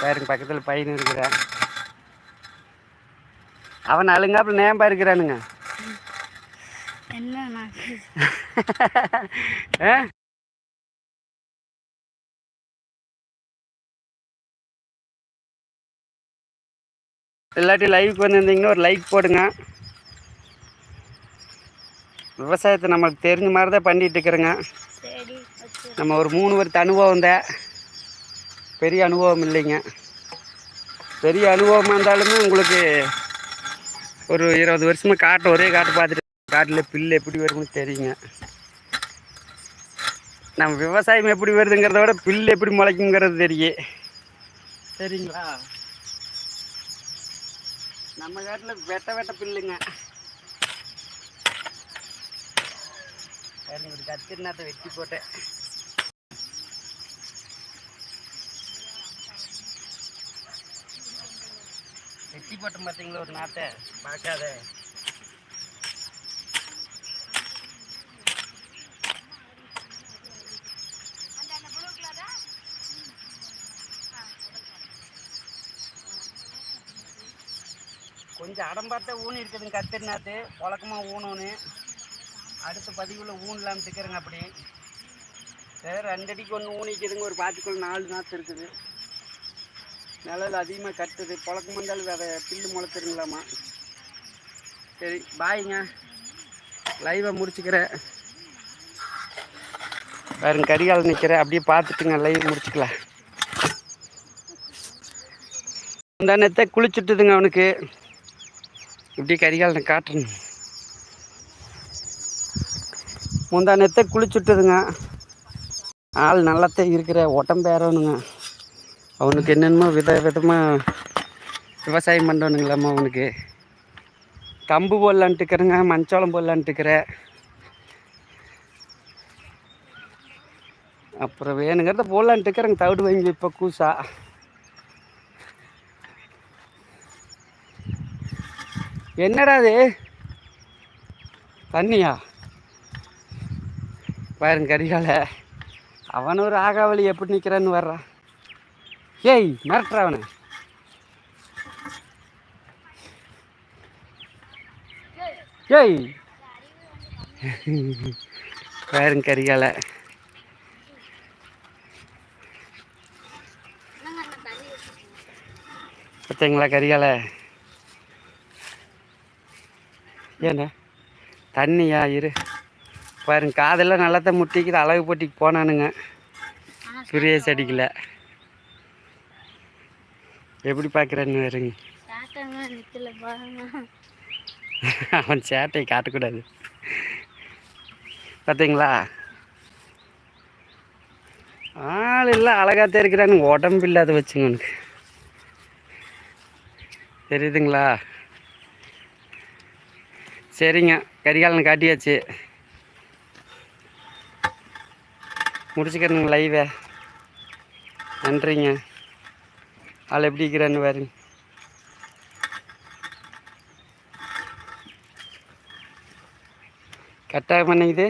பாருங்க பக்கத்தில் பையன் இருக்கிறான். அவன் அழுங்காப்புல நேம்பா இருக்கிறானுங்க என்ன? இல்லாட்டி லைவுக்கு வந்திருந்தீங்கன்னா ஒரு லைக் போடுங்க. விவசாயத்தை நம்மளுக்கு தெரிஞ்ச மாதிரி தான் பண்ணிட்டு இருக்கிறேங்க. நம்ம ஒரு மூணு வருத்த அனுபவம் தான் பெரிய அனுபவம் இல்லைங்க. பெரிய அனுபவமாக இருந்தாலுமே உங்களுக்கு ஒரு இருபது வருஷமாக காட்டை ஒரே காட்டை பார்த்துட்டு காட்டில் பில்லு எப்படி வரும்னு தெரியுங்க. நம்ம விவசாயம் எப்படி வருதுங்கிறத விட பில்லு எப்படி முளைக்குங்கிறது தெரியும் சரிங்களா? நம்ம காட்டில் வெட்ட வெட்ட பில்லுங்க. சரி ஒரு கத்திரிநாத்தை வெட்டி போட்டேன். வெட்டி போட்டோம் பார்த்தீங்களா ஒரு நாட்டை? பார்க்காத கொஞ்சம் அடம் பார்த்தா ஊனி இருக்குதுங்க கத்திரி நாற்று வழக்கமாக ஊனோன்னு அடுத்த பதிவில் ஊனலாம்னு திக்கிறேங்க அப்படி. சரி ரெண்டு அடிக்கு ஒன்று ஊனிக்குதுங்க. ஒரு பாத்துக்குள்ள நாலு நாற்று இருக்குது. நிழல் அதிகமாக கட்டுது. புழக்கம் வந்தாலும் வேறு பில்லு முளைச்சிருங்களாமா. சரி பாய்ங்க. லைவை முடிச்சுக்கிறேன். வேற கரிகால் நிற்கிறேன் அப்படியே பார்த்துட்டுங்க லைவ் முடிச்சுக்கலாம். இந்த நெத்தை குளிச்சுட்டுதுங்க அவனுக்கு. இப்படி கரிகால் காட்டணும். முந்தா நெத்தை குளிச்சுட்டுதுங்க. ஆள் நல்லாத்தான் இருக்கிற உடம்பேறணுங்க அவனுக்கு என்னென்னமோ வித விதமாக விவசாயம் பண்ணணுங்களாம்மா அவனுக்கு. கம்பு போடலான்ட்டு இருக்கிறேங்க மஞ்சோளம் போடலான்ட்டு இருக்கிறேன் அப்புறம் வேணுங்கிறத போடலான்ட்டு இருக்கிறேங்க தவிடு வாங்கி இப்போ கூசா. என்னடா அது தண்ணியா? பாருங்க கரிகால அவன் ஒரு ஆகாவளி எப்படி நிற்கிறான்னு வர்றான் ஏய் மிரட்டுற அவனை. ஏய். பாருங்க கரிகால. பார்த்தீங்களா கரிகால? ஏண்ணே தண்ணியா இரு. பாருங்க காதெல்லாம் நல்லா தான் முட்டிக்குது அழகு போட்டிக்கு போனானுங்க. சுரேஷ் அடிக்கல. எப்படி பார்க்குறேன்னு வருங்க அவன் சேட்டையை காட்டக்கூடாது. பார்த்தீங்களா ஆள் இல்லை அழகாத்தான் இருக்கிறானுங்க உடம்பு இல்லாத வச்சுங்க உனக்கு. தெரியுதுங்களா? சரிங்க கரிகாலன் காட்டியாச்சு. முடிச்சுக்கிறேங்க லைவை நன்றிங்க. ஆள் எப்படி இருக்கிறான்னு பாருங்க. கட்டாயம் பண்ணிக்குது.